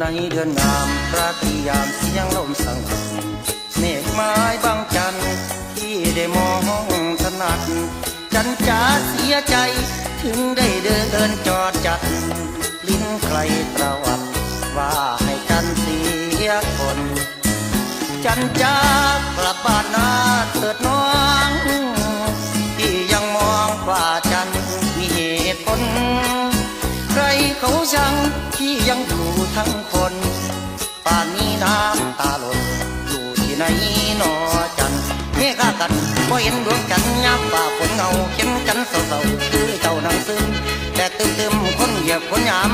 ในเดือนงามราตรียามเสียงลมสังหรเมฆไม้บางจันที่ได้มองถนัด จันจ๋าเสียใจถึงได้เดินจอดจัด ลิ้นใครตระวัดว่าให้จันเสียคน จันจากลับบ้านนาเถิดน้องที่ยังมองว่าจันมีเหตุผลใครเขาชังที่ยัง ทั้งคนป่านนี้น้ำตาหล่นอยู่ที่ไหนนอจันเมฆากันบ่เห็นดวงจันทร์ยามฝ่าฝนเงาเข็นกันเศร้าๆคือเจ้านังซึมแต่ตึมตึมๆคนเหยียบคนยาม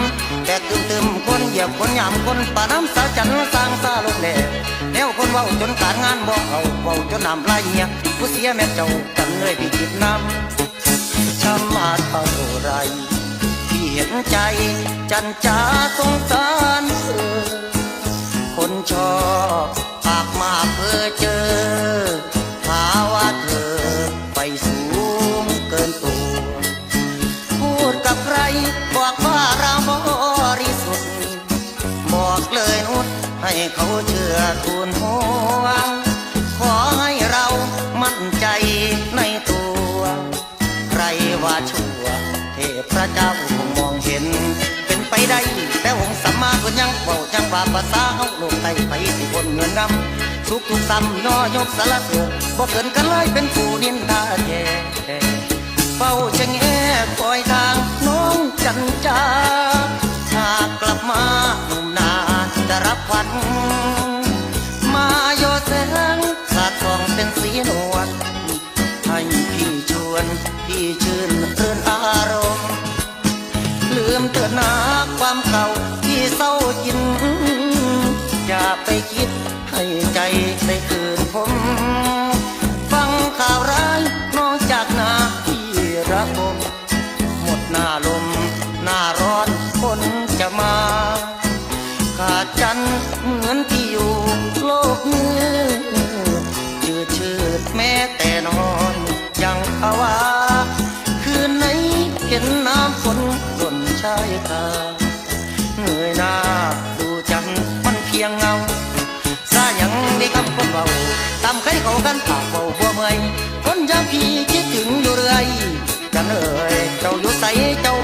แต่ตึมตึมๆคนเหยียบคนยามคนป่าน้ำสาจันทร์สร้างซาลงแน่แนวคนเว้าจนการงานบ่เอาเว้าจนน้ำลายเหียผู้เสียแม่เจ้าจันเลยพิจิตน้ำช้ำมาเท่าไรที่เห็นใจ จันจาสงสารเธอคนชอบปากมากเพื่อเจอหาว่าเธอไปสูงเกินตัว พูดกับใครบอกว่าเราบริสุทธิ์บอกเลยนุชให้เขาเชื่อทูลหัวงขอให้เรามั่นใจในตัว ใครว่าชั่วเทพระเจ้า แต่องค์สัมมาคนยังเบาจังว่าภาษาเอาโลกไตไปสิบนเงินนำสุขทุกซ้ำย่อยกสารเสือบ่เกินกันเลยเป็นผู้นินทาแย่เฝ้าจะแงคอยทางน้องจันจาหากกลับมาหนุ่มนาจะรับขวัญมาโยแสงสาดส่องเป็นสีนวลให้พี่ชวนพี่ชื่นเรื่นอารมณ์ มเถิดนาความเก่าที่เศร้ากิน อย่าไปคิดให้ใจได้คืนผม ฟังข่าวร้ายนอกจากนาที่ระบมหมดหน้าลม หน้าร้อนคนจะมา ขาดจันเหมือนที่อยู่โลกนี้จืดชืดแม้แต่นอนยังภาวาายเหนื่ยหน้าดูจังมันเพียงเงาซาหยังได้คำคนเบาตามใครเขากันปากเบาบ่เมยคนจางพี่คิดถึงอยู่เรื่อยจันเอ่ยเจ้าอยู่ใสเจ้า